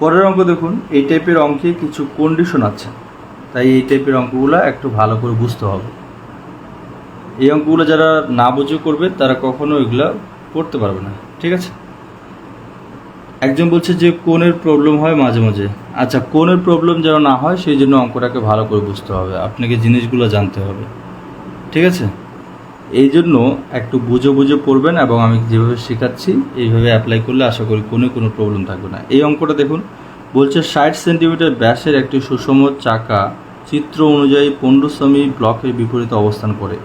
পরের অঙ্ক দেখুন, এই টাইপের অঙ্কে কিছু কন্ডিশন আছে। তাই এই টাইপের অঙ্কগুলো একটু ভালো করে বুঝতে হবে। এই অঙ্কগুলো যারা না বুঝে করবে, তারা কখনো এগুলো করতে পারবে না। ঠিক আছে? একজন বলছে যে কোনের প্রবলেম হয় মাঝে মাঝে। আচ্ছা কোনের প্রবলেম যেন না হয়, সেই জন্য অঙ্কটাকে ভালো করে বুঝতে হবে। আপনাকে জিনিসগুলো জানতে হবে। ঠিক আছে? এই জন্য একটু বুঝে বুঝে পড়বেন এবং আমি যেভাবে শেখাচ্ছি, এইভাবে অ্যাপ্লাই করলে আশা করি কোনো কোনো প্রবলেম থাকবে না। এই অঙ্কটা দেখুন, বলছে ষাট সেন্টিমিটার ব্যাসের একটি সুষম চাকা চিত্র অনুযায়ী পনেরো সেমি ব্লকের বিপরীতে অবস্থান করে।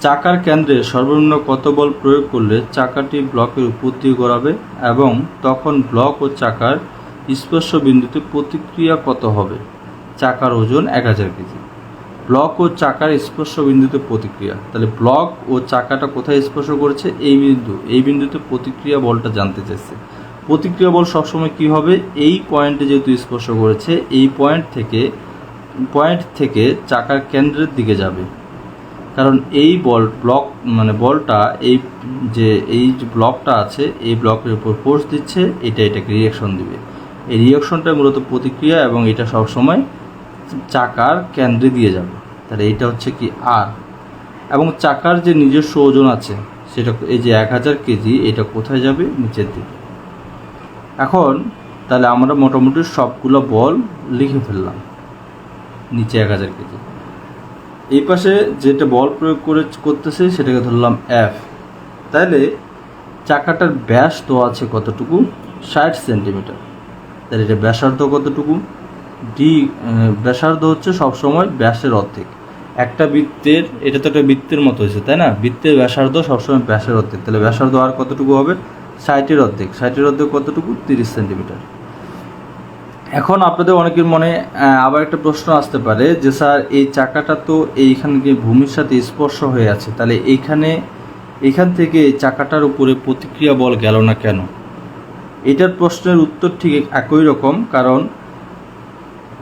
চাকার কেন্দ্রে সর্বনিম্ন কত বল প্রয়োগ করলে চাকাটি ব্লকের উপর দিয়ে গড়াবে এবং তখন ব্লক ও চাকার স্পর্শ বিন্দুতে প্রতিক্রিয়া কত হবে? চাকার ওজন এক হাজার কেজি। ব্লক ও চাকার স্পর্শ বিন্দুতে প্রতিক্রিয়া। তাহলে ব্লক ও চাকাটা কোথায় স্পর্শ করেছে? এই বিন্দু। এই বিন্দুতে প্রতিক্রিয়া বলটা জানতে চাইছে। প্রতিক্রিয়া বল সবসময় কি হবে? এই পয়েন্টে যেহেতু স্পর্শ করেছে, এই পয়েন্ট থেকে পয়েন্ট থেকে চাকার কেন্দ্রের দিকে যাবে। কারণ এই বল ব্লক মানে বলটা এই যে এই যে ব্লকটা আছে, এই ব্লকের উপর ফোর্স দিচ্ছে, এটা এটাকে রিয়াকশন দিবে। এই রিয়াকশনটা মূলত প্রতিক্রিয়া এবং এটা সবসময় চাকার কেন্দ্রে দিয়ে যাবে। তাহলে এইটা হচ্ছে কি আর এবং চাকার যে নিজস্ব ওজন আছে, সেটা এই যে এক হাজার কেজি, এটা কোথায় যাবে? নিচের দিকে। এখন তাহলে আমরা মোটামুটি সবগুলো বল লিখে ফেললাম। নিচে এক হাজার কেজি। এই পাশে যেটা বল প্রয়োগ করে করতেছে, সেটাকে ধরলাম এফ তাহলে চাকাটার ব্যাস তো আছে কতটুকু? ষাট সেন্টিমিটার। তাহলে এটা ব্যাসার্ধ কতটুকু? ডি ব্যাসার্ধ হচ্ছে সবসময় ব্যাসের অর্ধেক। একটা বৃত্তের, এটা তো একটা বৃত্তের মতো হয়েছে, তাই না? বৃত্তের ব্যাসার্ধ সবসময় ব্যাসের অর্ধেক। তাহলে ব্যাসার্ধ আর কতটুকু হবে? ষাটের অর্ধেক। ষাটের অর্ধেক কতটুকু? তিরিশ সেন্টিমিটার। এখন আপনাদের অনেকের মনে আবার একটা প্রশ্ন আসতে পারে যে, স্যার, এই চাকাটা তো এইখানে ভূমির সাথে স্পর্শ হয়ে আছে, তাহলে এইখানে এখান থেকে এই চাকাটার উপরে প্রতিক্রিয়া বল গেল না কেন? এটার প্রশ্নের উত্তর ঠিক একই রকম, কারণ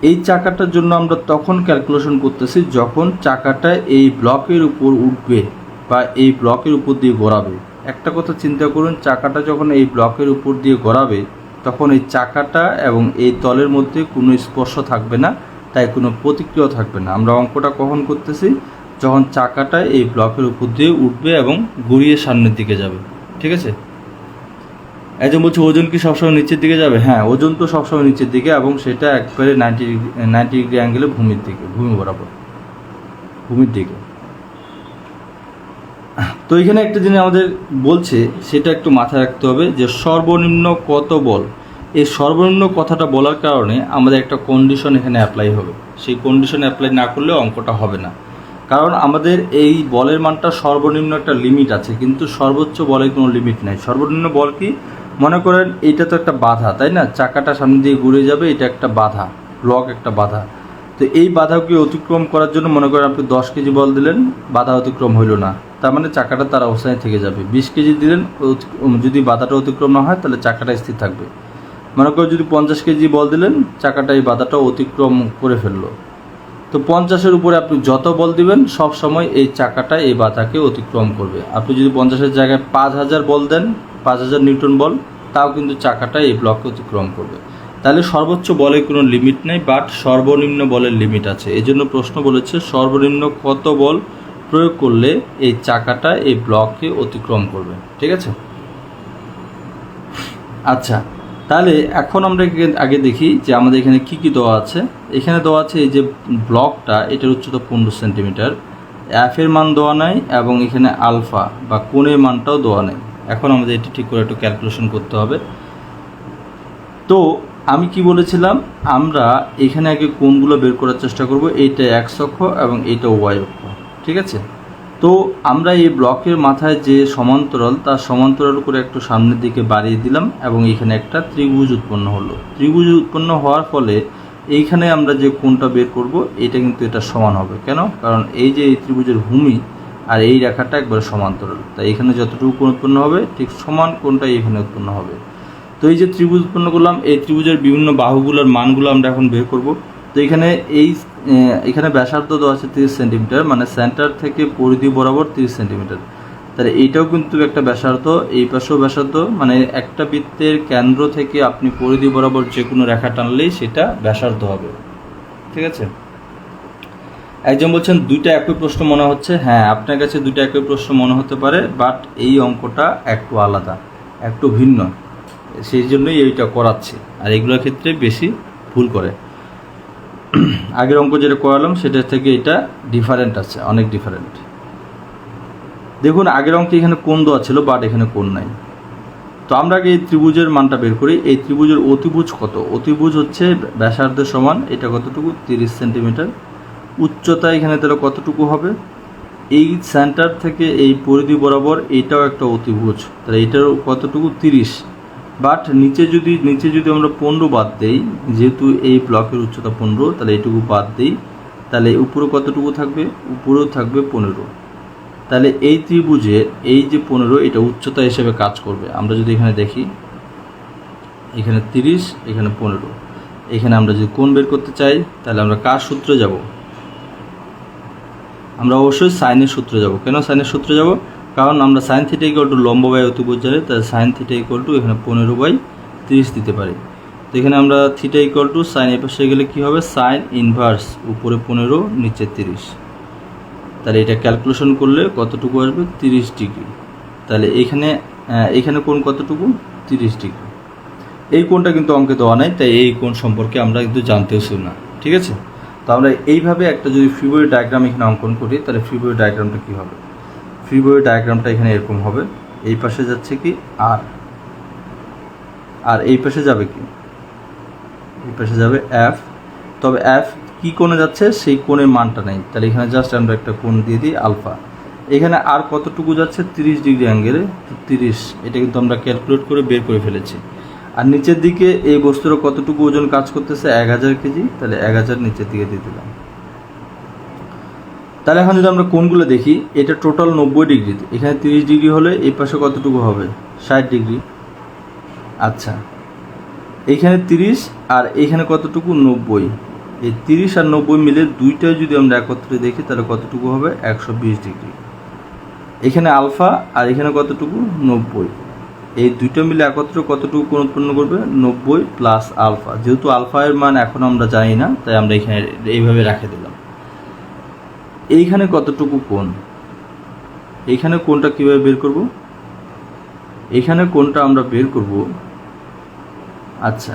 এই চাকাটার জন্য আমরা তখন ক্যালকুলেশন করতেছি যখন চাকাটা এই ব্লকের উপর উঠবে বা এই ব্লকের উপর দিয়ে গড়াবে। একটা কথা চিন্তা করুন, চাকাটা যখন এই ব্লকের উপর দিয়ে গড়াবে, তখন এই চাকাটা এবং এই তলের মধ্যে কোনো স্পর্শ থাকবে না, তাই কোনো প্রতিক্রিয়া থাকবে না। আমরা অঙ্কটা কখন করতেছি? যখন চাকাটা এই ব্লকের উপর দিয়ে উঠবে এবং ঘুরিয়ে সামনের দিকে যাবে। ঠিক আছে? একজন বলছে, ওজন কি সবসময় নিচের দিকে যাবে? হ্যাঁ ওজন তো সবসময় নিচের দিকে এবং সেটা একবারে নাইনটি নাইনটি ডিগ্রি অ্যাঙ্গেলে ভূমির দিকে, ভূমি বরাবর, ভূমির দিকে। তো এখানে একটা জিনিস আমাদের বলছে, সেটা একটু মাথায় রাখতে হবে যে সর্বনিম্ন কত বল? এই সর্বনিম্ন কথাটা বলার কারণে আমাদের একটা কন্ডিশন এখানে অ্যাপ্লাই হবে। সেই কন্ডিশন অ্যাপ্লাই না করলে অঙ্কটা হবে না। কারণ আমাদের এই বলের মানটা সর্বনিম্ন একটা লিমিট আছে, কিন্তু সর্বোচ্চ বলের কোনো লিমিট নাই। সর্বনিম্ন বল কি? মনে করেন এটা তো একটা বাধা, তাই না? চাকাটা সামনে দিয়ে ঘুরে যাবে, এটা একটা বাধা ব্লক একটা বাধা। তো এই বাধাকে অতিক্রম করার জন্য মনে করেন আপনি দশ কেজি বল দিলেন, বাধা অতিক্রম হইল না। তার মানে চাকাটা তার অবস্থানে থেকে যাবে। বিশ কেজি দিলেন যদি বাধাটা অতিক্রম না হয়, তাহলে চাকাটা স্থির থাকবে। মনে করেন যদি পঞ্চাশ কেজি বল দিলেন, চাকাটা এই বাধাটা অতিক্রম করে ফেলল। তো পঞ্চাশের উপরে আপনি যত বল দিবেন, সব সময় এই চাকাটা এই বাধাকে অতিক্রম করবে। আপনি যদি পঞ্চাশের জায়গায় পাঁচ হাজার বল দেন পাঁচ হাজার নিউটন বল, তাও কিন্তু চাকাটা এই ব্লককে অতিক্রম করবে। তাহলে সর্বোচ্চ বলের কোনো লিমিট নেই, বাট সর্বনিম্ন বলের লিমিট আছে। এই জন্য প্রশ্ন বলেছে, সর্বনিম্ন কত বল প্রয়োগ করলে এই চাকাটা এই ব্লককে অতিক্রম করবে? ঠিক আছে? আচ্ছা তাহলে এখন আমরা আগে দেখি যে আমাদের এখানে কি কি দেওয়া আছে। এখানে দেওয়া আছে এই যে ব্লকটা, এটার উচ্চতা পনেরো সেন্টিমিটার। এফের মান দেওয়া নাই এবং এখানে আলফা বা কোণের মানটাও দেওয়া নেই। এখন আমাদের এটি ঠিক করে একটু ক্যালকুলেশন করতে হবে। তো আমি কি বলেছিলাম? আমরা এখানে আগে কোনগুলো বের করার চেষ্টা করব? এইটা এক্স অক্ষ এবং এইটা ওয়াই অক্ষ, ঠিক আছে? তো আমরা এই ব্লকের মাথায় যে সমান্তরাল, তার সমান্তরাল করে একটু সামনের দিকে বাড়িয়ে দিলাম এবং এখানে একটা ত্রিভুজ উৎপন্ন হলো। ত্রিভুজ উৎপন্ন হওয়ার ফলে এইখানে আমরা যে কোনটা বের করব এটা কিন্তু এটা সমান হবে। কেন? কারণ এই যে এই ত্রিভুজের ভূমি আর এই রেখাটা একবারে সমান্তরাল। তাই এখানে যতটুকু কোণ উৎপন্ন হবে, ঠিক সমান কোণটা এখানে উৎপন্ন হবে। তো এই যে ত্রিভুজ উৎপন্ন করলাম, এই ত্রিভুজের বিভিন্ন বাহুগুলোর মানগুলো আমরা এখন বের করব। তো এখানে এই এখানে ব্যাসার্ধ দেওয়া আছে তিরিশ সেন্টিমিটার মানে সেন্টার থেকে পরিধি বরাবর তিরিশ সেন্টিমিটার। তাহলে এইটাও কিন্তু একটা ব্যাসার্ধ, এই পাশেও ব্যাসার্ধ মানে একটা বৃত্তের কেন্দ্র থেকে আপনি পরিধি বরাবর যে কোনো রেখা টানলেই সেটা ব্যাসার্ধ হবে। ঠিক আছে? একজন বলছেন, দুইটা একই প্রশ্ন মনে হচ্ছে। হ্যাঁ আপনার কাছে দুইটা একই প্রশ্ন মনে হতে পারে, বাট এই অঙ্কটা একটু আলাদা, একটু ভিন্ন। সেই জন্যই এইটা করাচ্ছে। আর এগুলোর ক্ষেত্রে বেশি ভুল করে। আগের অঙ্ক যেটা করালাম সেটা থেকে এটা ডিফারেন্ট আছে, অনেক ডিফারেন্ট দেখুন, আগের অঙ্কে এখানে কোন দেওয়া ছিল, বাট এখানে কোন নাই। তো আমরা আগে এই ত্রিভুজের মানটা বের করি। এই ত্রিভুজের অতিভুজ কত? অতিভুজ হচ্ছে ব্যাসার্ধ সমান, এটা কতটুকু? তিরিশ সেন্টিমিটার। উচ্চতা এখানে তাহলে কতটুকু হবে? এই সেন্টার থেকে এই পরিধি বরাবর এটাও একটা অতিভুজ। তাহলে এটারও কতটুকু? তিরিশ। বাট নিচে যদি নিচে যদি আমরা পনেরো বাদ দেই, যেহেতু এই ব্লকের উচ্চতা পনেরো, তাহলে এইটুকু বাদ দিই, তাহলে উপরে কতটুকু থাকবে? উপরেও থাকবে পনেরো। তাহলে এই ত্রিভুজের এই যে পনেরো, এটা উচ্চতা হিসেবে কাজ করবে। আমরা যদি এখানে দেখি, এখানে তিরিশ, এখানে পনেরো। এখানে আমরা যদি কোণ বের করতে চাই, তাহলে আমরা কার সূত্রে যাব? আমরা অবশ্যই সাইনের সূত্রে যাব। কেন সাইনের সূত্রে যাব? কারণ আমরা সাইন থিটা ইকুয়াল টু লম্ব বাই অতিভুজ জানি তাহলে সাইন থিটা ইকুয়াল টু এখানে পনেরো বাই তিরিশ দিতে পারি। তো এখানে আমরা থিটা ইকুয়াল টু সাইন এ পাশে গেলে কী হবে? সাইন ইনভার্স উপরে পনেরো, নিচে তিরিশ। তাহলে এটা ক্যালকুলেশন করলে কতটুকু আসবে? তিরিশ ডিগ্রি। তাহলে এখানে এখানে কোন কতটুকু? তিরিশ ডিগ্রি। এই কোণটা কিন্তু অঙ্কে দেওয়া নাই, তাই এই কোণ সম্পর্কে আমরা কিন্তু জানতেওছি না। ঠিক আছে? তো আমরা এইভাবে একটা যদি ফিবোরি ডায়াগ্রাম এখানে অঙ্কন করি, তাহলে ফিবোরি ডায়াগ্রামটা কী হবে? ফিবোরি ডায়াগ্রামটা এখানে এরকম হবে, এই পাশে যাচ্ছে কি? আর। আর এই পাশে যাবে কি? এই পাশে যাবে এফ তবে এফ কি কোণে যাচ্ছে? সেই কোণের মানটা নেই। তাহলে এখানে জাস্ট আমরা একটা কোণ দিয়ে দিই, আলফা। এখানে আর কতটুকু যাচ্ছে? তিরিশ ডিগ্রি অ্যাঙ্গেলে। তিরিশ। এটা কিন্তু আমরা ক্যালকুলেট করে বের করে ফেলেছি। আর নিচের দিকে এই বস্তুর কতটুকু ওজন কাজ করতেছে? এক হাজার কেজি। তাহলে এক হাজার নিচের দিকে দিয়ে দিলাম। তাহলে এখন যদি আমরা কোনগুলো দেখি, এটা টোটাল নব্বই ডিগ্রি। এখানে তিরিশ ডিগ্রি হলে এই পাশে কতটুকু হবে? ষাট ডিগ্রি। আচ্ছা। এইখানে তিরিশ আর এইখানে কতটুকু? নব্বই। এই তিরিশ আর নব্বই মিলে দুইটাই যদি আমরা একত্রে দেখি, তাহলে কতটুকু হবে? একশো বিশ ডিগ্রি। এখানে আলফা আর এখানে কতটুকু? নব্বই। এই দুইটা মিলে একত্রে কতটুকু কোণ উৎপন্ন করবে? নব্বই প্লাস আলফা যেহেতু আলফা এর মান এখন আমরা জানি না, তাই আমরা এখানে এইভাবে রেখে দিলাম। এইখানে কতটুকু কোণ? এইখানে কোনটা কীভাবে বের করব? এখানে কোনটা আমরা বের করব। আচ্ছা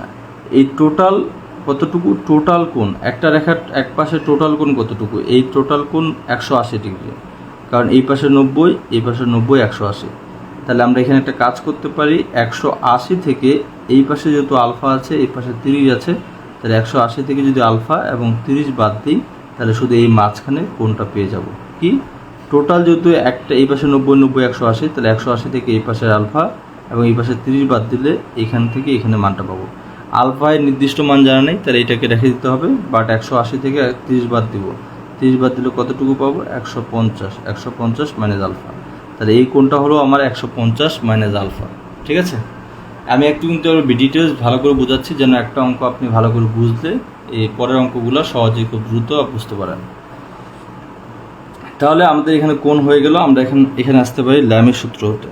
এই টোটাল কতটুকু? টোটাল কোণ। একটা রেখার এক পাশে টোটাল কোণ কতটুকু? এই টোটাল কোণ একশো আশি ডিগ্রি। কারণ এই পাশে নব্বই, এই পাশে নব্বই একশো আশি। তাহলে আমরা এখানে একটা কাজ করতে পারি, একশো আশি থেকে এই পাশে যেহেতু আলফা আছে, এই পাশে তিরিশ আছে, তাহলে একশো আশি থেকে যদি আলফা এবং তিরিশ বাদ দিই, তাহলে শুধু এই মাঝখানে কোনটা পেয়ে যাব। কি? টোটাল যেহেতু একটা এই পাশে নব্বই নব্বই, একশো আশি, তাহলে একশো আশি থেকে এই পাশের আলফা এবং এই পাশে তিরিশ বাদ দিলে এখান থেকে এখানে মানটা পাবো। আলফায় নির্দিষ্ট মান জানা নেই, তাহলে এটাকে রেখে দিতে হবে বাট একশো আশি থেকে তিরিশ বাদ দিব। তিরিশ বাদ দিলে কতটুকু পাবো? একশো পঞ্চাশ একশো পঞ্চাশ মাইনাস আলফা তাহলে এই কোনটা হলো আমার একশো পঞ্চাশ মাইনাস আলফা ঠিক আছে? আমি একটু কিন্তু ডিটেলস ভালো করে বোঝাচ্ছি, যেন একটা অঙ্ক আপনি ভালো করে বুঝলে এই পরের অঙ্কগুলো সহজেই খুব দ্রুত বুঝতে পারেন। তাহলে আমাদের এখানে কোন হয়ে গেল, আমরা এখানে এখানে আসতে পারি ল্যামের সূত্র হতে।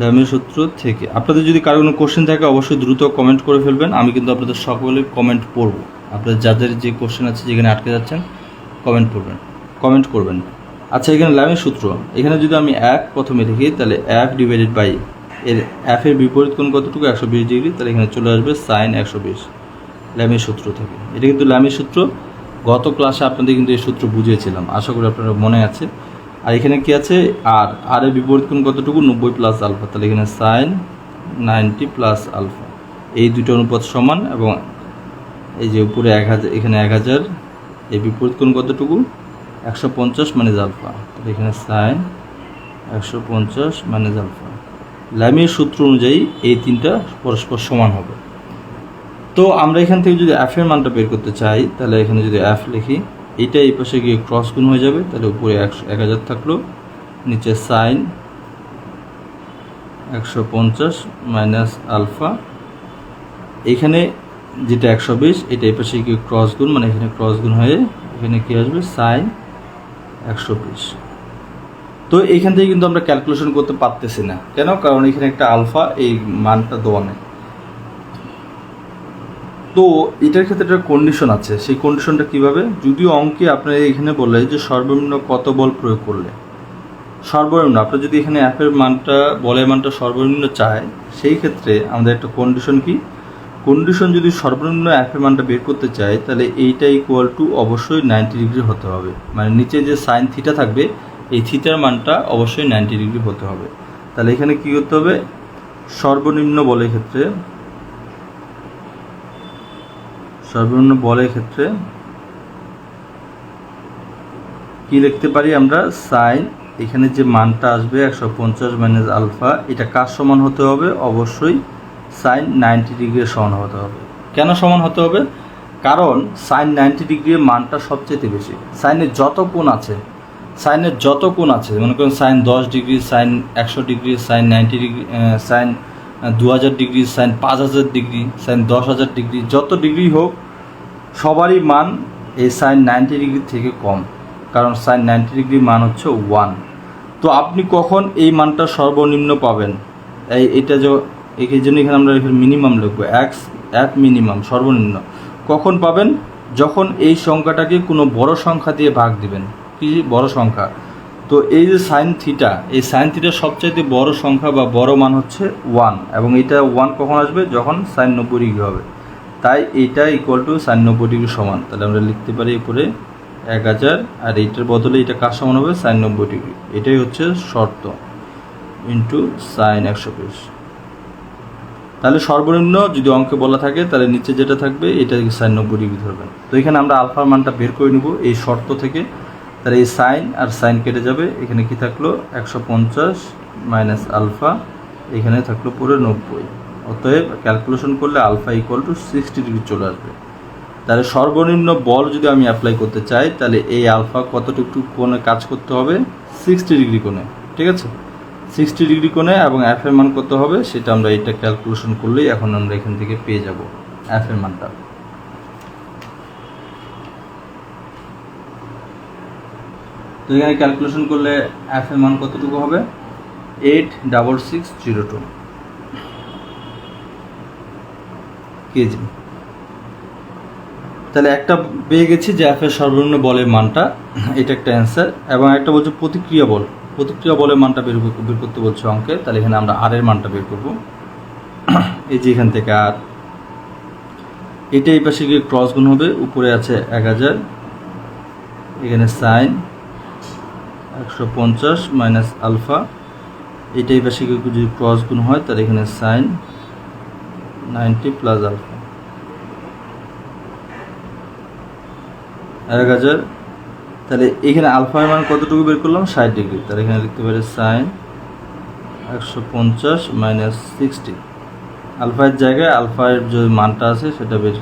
ল্যামের সূত্র থেকে। আপনাদের যদি কারও কোনো কোশ্চেন থাকে, অবশ্যই দ্রুত কমেন্ট করে ফেলবেন, আমি কিন্তু আপনাদের সকলের কমেন্ট পড়ব। আপনাদের যাদের যে কোশ্চেন আছে যেখানে আটকে যাচ্ছেন কমেন্ট করবেন কমেন্ট করবেন। আচ্ছা এখানে ল্যামের সূত্র। এখানে যদি আমি এক প্রথমে লিখি তাহলে এক ডিভাইডেড বাই এর এফ এর বিপরীত কোণ কতটুকু? একশো বিশ ডিগ্রি তাহলে এখানে চলে আসবে সাইন একশো বিশ। ল্যামের সূত্র থেকে। এটা কিন্তু ল্যামের সূত্র। গত ক্লাসে আপনাদের কিন্তু এই সূত্র বুঝিয়েছিলাম। আশা করি আপনারা মনে আছে। আর এখানে কি আছে? আর আর এর বিপরীত কোণ কতটুকু? নব্বই প্লাস আলফা তাহলে এখানে সাইন নাইনটি প্লাস আলফা এই দুটো অনুপাত সমান এবং এই যে উপরে এক হাজার, এখানে এক হাজার এই বিপরীত কোণ কতটুকু? একশো পঞ্চাশ মানে জালফা। এখানে সাইন একশো পঞ্চাশ মানে জালফা। ল্যামের সূত্র অনুযায়ী এই তিনটা পরস্পর সমান হবে। তো আমরা এখান থেকে যদি এর মানটা বের করতে চাই, তাহলে এখানে যদি এফ লিখি, এইটা এই পাশে গিয়ে ক্রস গুণ হয়ে যাবে, তাহলে উপরে একশো এক হাজার থাকল, নিচে সাইন একশো পঞ্চাশ মাইনাস আলফা। এখানে যেটা একশো বিশ, এটা এই পাশে গিয়ে ক্রস গুণ মানে এখানে ক্রস গুণ হয়ে এখানে কী আসবে? সাইন একশো বিশ। তো এইখান থেকে কিন্তু আমরা ক্যালকুলেশন করতে পারতেছি না। কেন? কারণ এখানে একটা আলফা, এই মানটা দেওয়া নেই। তো এটার ক্ষেত্রে একটা কন্ডিশন আছে। সেই কন্ডিশনটা কীভাবে? যদিও অঙ্কে আপনার এখানে বলে যে সর্বনিম্ন কত বল প্রয়োগ করলে। সর্বনিম্ন আপনার যদি এখানে অ্যাপের মানটা, বলের মানটা সর্বনিম্ন চায়, সেই ক্ষেত্রে আমাদের একটা কন্ডিশন কি? কন্ডিশন যদি সর্বনিম্ন অ্যাপের মানটা বের করতে চাই তাহলে এইটা ইকুয়াল টু অবশ্যই নাইনটি ডিগ্রি হতে হবে। মানে নিচে যে সাইন থিটা থাকবে, এই থিটার মানটা অবশ্যই নাইনটি ডিগ্রি হতে হবে। তাহলে এখানে কি করতে হবে? সর্বনিম্ন বলের ক্ষেত্রে, সর্বনিম্ন বলের ক্ষেত্রে কি লিখতে পারি আমরা? সাইন এখানে যে মানটা আসবে একশো পঞ্চাশ মাইনাস আলফা এটা কার সমান হতে হবে? অবশ্যই সাইন নাইনটি ডিগ্রির সমান হতে হবে। কেন সমান হতে হবে? কারণ সাইন নাইনটি ডিগ্রির মানটা সবচেয়ে বেশি। সাইনের যত কোণ আছে, সাইনের যত কোণ আছে, মনে করেন সাইন দশ ডিগ্রি, সাইন একশো degree, sine ninety degree sine দু হাজার ডিগ্রি, সাইন পাঁচ হাজার ডিগ্রি, সাইন দশ হাজার ডিগ্রি, যত ডিগ্রি হোক, সবারই মান এই সাইন নাইনটি ডিগ্রি থেকে কম। কারণ সাইন নাইনটি ডিগ্রি মান হচ্ছে ওয়ান। তো আপনি কখন এই মানটা সর্বনিম্ন পাবেন? এই, এটা যে এই জন্য এখানে আমরা এখানে মিনিমাম লিখব এক্স এক মিনিমাম সর্বনিম্ন। কখন পাবেন? যখন এই সংখ্যাটাকে কোনো বড় সংখ্যা দিয়ে ভাগ দিবেন। কি বড় সংখ্যা? তো এই যে সাইন থিটা এই সাইন থিটা সবচাইতে বড় সংখ্যা বা বড় মান হচ্ছে ওয়ান এবং এটা ওয়ান কখন আসবে? যখন সাইন নব্বই ডিগ্রি হবে। তাই এইটা ইকুয়াল টু সাইন নব্বই ডিগ্রি সমান। তাহলে আমরা লিখতে পারি এরপরে এক হাজার, আর এইটার বদলে এটা কার সমান হবে? সাইন নব্বই ডিগ্রি। এটাই হচ্ছে শর্ত। ইন্টু সাইন একশো বিশ। তাহলে সর্বনিম্ন যদি অঙ্কে বলা থাকে, তাহলে নিচে যেটা থাকবে, এটা সাইন নব্বই ডিগ্রি ধরবেন। তো এখানে আমরা আলফার মানটা বের করে নেব, এই শর্ত থেকে। তাহলে এই সাইন আর সাইন কেটে যাবে। এখানে কি থাকল? একশো পঞ্চাশ মাইনাস আলফা এখানে থাকল পুরো নব্বই। অতএব ক্যালকুলেশন করলে alpha equal to sixty degree চলে আসবে। তাহলে সর্বনিম্ন বল যদি আমি অ্যাপ্লাই করতে চাই, তাহলে এই আলফা কতটুকু কোণে কাজ করতে হবে? সিক্সটি ডিগ্রি কোণে। ঠিক আছে? সিক্সটি ডিগ্রি কোণে এবং এফ এর মান কত হবে সেটা আমরা এটা ক্যালকুলেশন করলেই এখন আমরা এখান থেকে পেয়ে যাব এফ এর মানটা। তো এখানে ক্যালকুলেশন করলে এফ এর মান কতটুকু হবে? Eight double six zero two kg. তাহলে একটা পেয়ে গেছি যে এফ এর সর্বনিম্ন বলের মানটা, এটা একটা অ্যান্সার এবং একটা বলছে প্রতিক্রিয়া বল। প্রতিক্রিয়া বলের মানটা বের বের করতে বলছে অঙ্কে তাহলে এখানে আমরা আর এর মানটা বের করব। এই যে এখান থেকে আর এটা এই পাশে গিয়ে ক্রস গুণ হবে, উপরে আছে এক হাজার, এখানে সাইন একশো পঞ্চাশ মাইনাস আলফা এটা এই পাশে গিয়ে যদি ক্রস গুণ হয়, তাহলে এখানে সাইন নাইনটি প্লাস আলফা এক হাজার তাহলে এখানে আলফার মান কতটুকু বের করলাম? ষাট ডিগ্রি। তাহলে এখানে লিখতে পারি সাইন একশো পঞ্চাশ মাইনাস সিক্সটি আলফার জায়গায় আলফার যে মানটা আছে, সেটা বের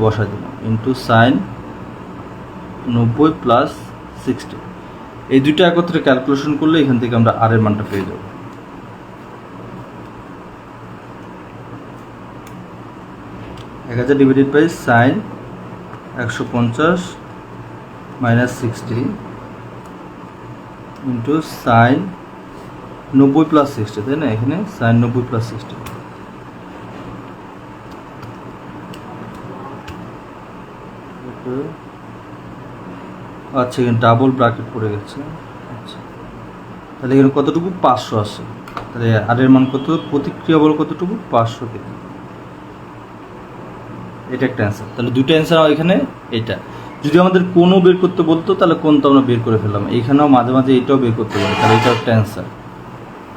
বসা দিলাম। ইন্টু সাইন নব্বই প্লাস সিক্সটি এই দুটো একত্রে ক্যালকুলেশন করলে এখান থেকে আমরা আর এর মানটা পেয়ে যাব। এক হাজার ডিভাইডেড বাই সাইন একশো পঞ্চাশ মাইনাস সিক্সটি ইন্টু সাইন নব্বই প্লাস সিক্সটি তাই না? এখানে সাইন নব্বই প্লাস সিক্সটি আচ্ছা এখানে ডাবল ব্র্যাকেট পড়ে গেছে। আচ্ছা। তাহলে এখানে কতটুকু? পাঁচশো আসে। তাহলে আর এর মান কত? প্রতিক্রিয়া বল কতটুকু? পাঁচশো কেজি। এটা একটা অ্যান্সার তাহলে দুটো অ্যান্সার এখানে, এটা। যদি আমাদের কোনো বের করতে বলতো, তাহলে কোন তো আমরা বের করে ফেললাম? এইখানেও মাঝে মাঝে এটাও বের করতে পারি, তাহলে এটা একটা অ্যান্সার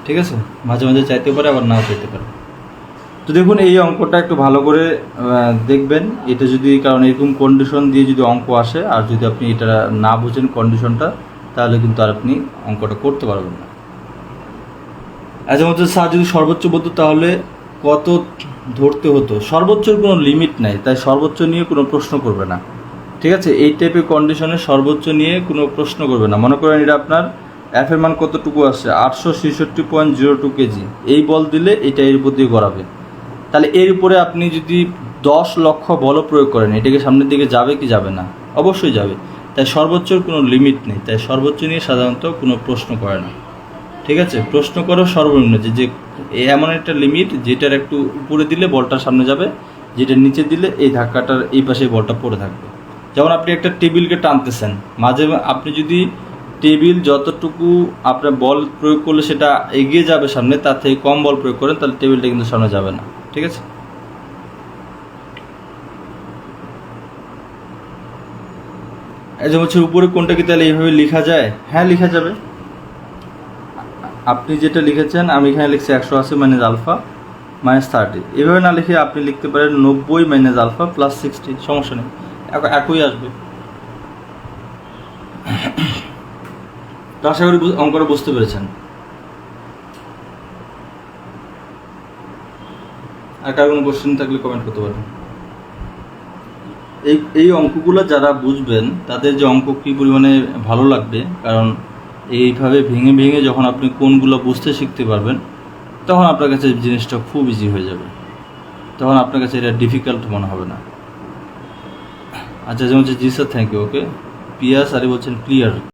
ঠিক আছে? মাঝে মাঝে চাইতে পারে, আবার নাও চাইতে পারে। তো দেখুন, এই অঙ্কটা একটু ভালো করে দেখবেন। এটা যদি, কারণ এরকম কন্ডিশন দিয়ে যদি অঙ্ক আসে, আর যদি আপনি এটা না বুঝেন কন্ডিশনটা তাহলে কিন্তু আর আপনি অঙ্কটা করতে পারবেন না। আচ্ছা মধ্যে স্যার যদি সর্বোচ্চ বলতো, তাহলে কত ধরতে হতো? সর্বোচ্চর কোনো লিমিট নাই, তাই সর্বোচ্চ নিয়ে কোনো প্রশ্ন করবে না। ঠিক আছে? এই টাইপের কন্ডিশনে সর্বোচ্চ নিয়ে কোনো প্রশ্ন করবে না। মনে করেন এটা আপনার এর মান কতটুকু আসছে আটশো ছেষট্টি পয়েন্ট জিরো টু কেজি। এই বল দিলে এটা এর উপর দিয়ে গড়াবে। তাহলে এর উপরে আপনি যদি দশ লক্ষ বল প্রয়োগ করেন, এটাকে সামনের দিকে যাবে কি যাবে না? অবশ্যই যাবে। তাই সর্বোচ্চর কোনো লিমিট নেই। তাই সর্বোচ্চ নিয়ে সাধারণত কোনো প্রশ্ন করে না। ঠিক আছে? প্রশ্ন করো সর্বনিম্ন যে যে এমন একটা লিমিট যেটার একটু উপরে দিলে বলটা সামনে যাবে, যেটা নিচে দিলে এই ধাক্কাটার এই পাশে বলটা পড়ে থাকবে। যেমন আপনি একটা টেবিলকে টানতেছেন, মাঝে আপনি যদি টেবিল যতটুকু আপনার বল প্রয়োগ করলে সেটা এগিয়ে যাবে সামনে, তার থেকে কম বল প্রয়োগ করেন, তাহলে টেবিলটা কিন্তু সামনে যাবে না। ঠিক আছে? যে হচ্ছে উপরে কোনটা কি তাহলে এইভাবে লেখা যায়? হ্যাঁ লেখা যাবে। আপনি যেটা লিখেছেন, আমি এখানে লিখছি একশো আশি মাইনাস আলফা মাইনাস থার্টি এভাবে না লিখে আপনি লিখতে পারেন নব্বই মাইনাস আলফা প্লাস সিক্সটি সমস্যা নেই। একই আসবে। তো আশা করি অঙ্কটা বুঝতে পেরেছেন। আর কারও কোনো কোশ্চেন থাকলে কমেন্ট করতে পারেন। এই এই অঙ্কগুলো যারা বুঝবেন, তাদের যে অঙ্ক কী পরিমাণে ভালো লাগবে, কারণ এইভাবে ভেঙে ভেঙে যখন আপনি কোনগুলো বুঝতে শিখতে পারবেন, তখন আপনার কাছে জিনিসটা খুব ইজি হয়ে যাবে। তখন আপনার কাছে এটা ডিফিকাল্ট মনে হবে না। আচ্ছা যেমন হচ্ছে জি sir thank you okay Piyas আরে বলছেন ক্লিয়ার